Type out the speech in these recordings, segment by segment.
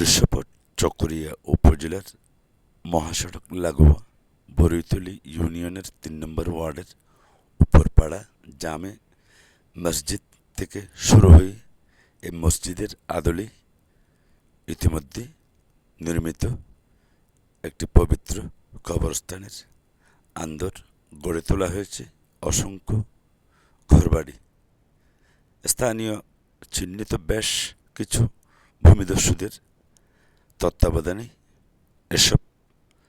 দৃশ্যপট চকরিয়া উপজেলার মহাসড়ক লাগোয়া বরৈতলী ইউনিয়নের তিন নম্বর ওয়ার্ডের উপরপাড়া জামে মসজিদ থেকে শুরু হয়ে এই মসজিদের আদলে ইতিমধ্যে নির্মিত একটি পবিত্র কবরস্থানের আন্দর গড়ে তোলা হয়েছে অসংখ্য ঘরবাড়ি। স্থানীয় চিহ্নিত বেশ কিছু ভূমিদস্যুদের তত্ত্বাবধানে এসব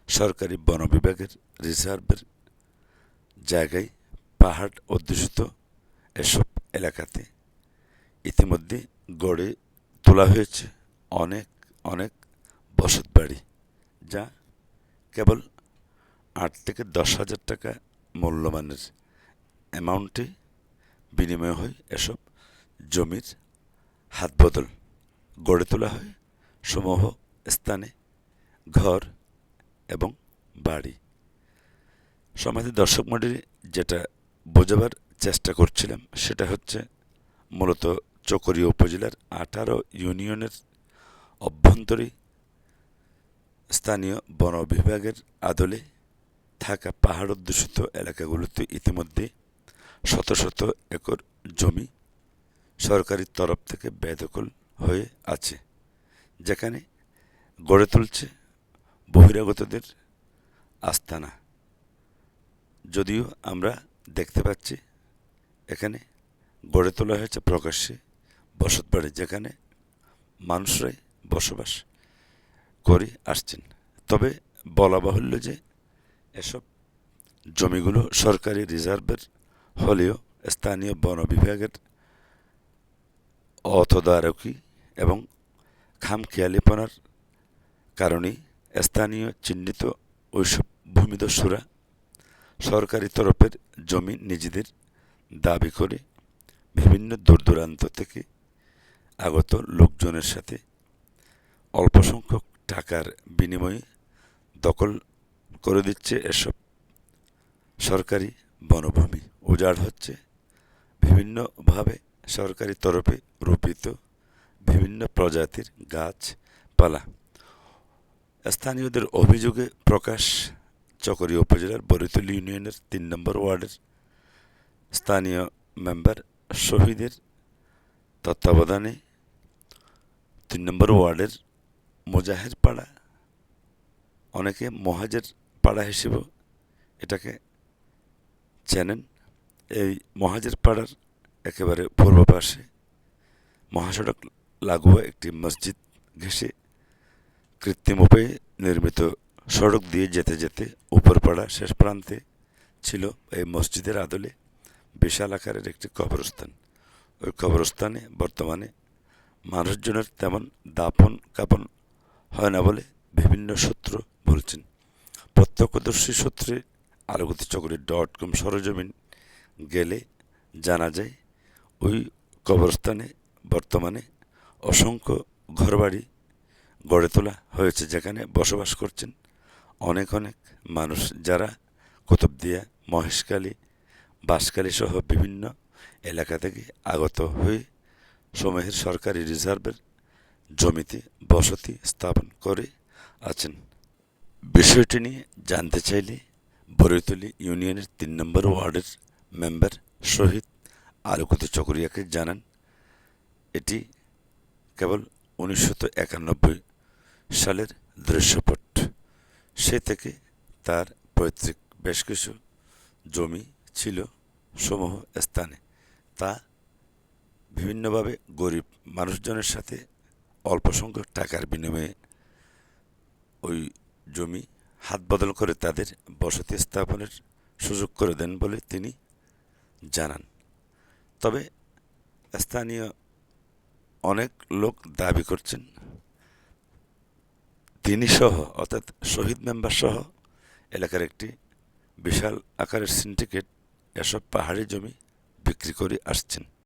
সরকারি বন বিভাগের রিজার্ভের জায়গায় পাহাড় অধ্যুষিত এসব এলাকাতে ইতিমধ্যে গড়ে তোলা হয়েছে অনেক অনেক বসত বাড়ি, যা কেবল আট থেকে দশ হাজার টাকা মূল্যমানের অ্যামাউন্টে বিনিময় হয় এসব জমির হাত বদল গড়ে তোলা হয় সমূহ স্থানে, ঘর এবং বাড়ি। সমাজের দর্শক মণ্ডলী, যেটা বোঝাবার চেষ্টা করছিলাম, সেটা হচ্ছে মূলত চকরিয়া উপজেলার আঠারো ইউনিয়নের অভ্যন্তরে স্থানীয় বন বিভাগের আদলে থাকা পাহাড় অধ্যুষিত এলাকাগুলোতে ইতিমধ্যে শত শত একর জমি সরকারি তরফ থেকে বেদখল হয়ে আছে, যেখানে গড়ে তুলছে বহিরাগতদের আস্তানা। যদিও আমরা দেখতে পাচ্ছি এখানে গড়ে তোলা হয়েছে প্রকাশ্যে বসতবাড়ি যেখানে মানুষরাই বসবাস করে আসছেন। তবে বলা বাহুল্য যে এসব জমিগুলো সরকারি রিজার্ভের হলেও স্থানীয় বন বিভাগের অতদারকি এবং খামখেয়ালিপনার কারণেই স্থানীয় চিহ্নিত ওইসব ভূমিদস্যুরা সরকারি তরফের জমি নিজেদের দাবি করে বিভিন্ন দূর দূরান্ত থেকে আগত লোকজনের সাথে অল্প সংখ্যক টাকার বিনিময়ে দখল করে দিচ্ছে এসব সরকারি বনভূমি। উজাড় হচ্ছে। বিভিন্নভাবে সরকারি তরফে রোপিত বিভিন্ন প্রজাতির গাছপালা স্থানীয়দের অভিযোগে প্রকাশ চকরিয়া উপজেলার বরিতলী ইউনিয়নের তিন নম্বর ওয়ার্ডের স্থানীয় মেম্বার শহীদের তত্ত্বাবধানে তিন নম্বর ওয়ার্ডের মোজাহের পাড়া অনেকে মহাজের পাড়া হিসেবেও এটাকে চেনেন। এই মহাজের পাড়ার একেবারে পূর্ব পাশে মহাসড়ক লাগোয়া একটি মসজিদ ঘেঁষে কৃত্রিম উপায়ে নির্মিত সড়ক দিয়ে যেতে যেতে উপরপাড়া শেষ প্রান্তে ছিল এই মসজিদের আদলে বিশাল আকারের একটি কবরস্থান। ওই কবরস্থানে বর্তমানে মানুষজনের তেমন দাপন কাপন হয় না বলে বিভিন্ন সূত্র বলছেন। প্রত্যক্ষদর্শী সূত্রে আলোগতি চক্রে ডট কম সরজমিন গেলে জানা যায়, ওই কবরস্থানে বর্তমানে অসংখ্য ঘরবাড়ি গড়ে তোলা হয়েছে যেখানে বসবাস করছেন অনেক অনেক মানুষ যারা কুতুবদিয়া, মহেশখালী বাঁশখালী সহ বিভিন্ন এলাকা থেকে আগত হয়ে সময়ের সরকারি রিজার্ভের জমিতে বসতি স্থাপন করে আছেন। বিষয়টি নিয়ে জানতে চাইলে বরৈতলী ইউনিয়নের তিন নম্বর ওয়ার্ডের মেম্বার শহীদ আলোকিত চকরিয়াকে জানান। এটি কেবল উনিশশো একানব্বই সালের দৃশ্যপট। সে থেকে তার পৈতৃক বেশ কিছু জমি ছিল সমূহ স্থানে। তা বিভিন্নভাবে গরিব মানুষজনের সাথে অল্প সংখ্যক টাকার বিনিময়ে ওই জমি হাত বদল করে তাদের বসতি স্থাপনের সুযোগ করে দেন বলে তিনি জানান। তবে স্থানীয় অনেক লোক দাবি করছেন তিনি সহ অর্থাৎ শহীদ মেম্বার সহ এলাকার একটি বিশাল আকারের সিন্ডিকেট এসব পাহাড়ি জমি বিক্রি করে আসছেন।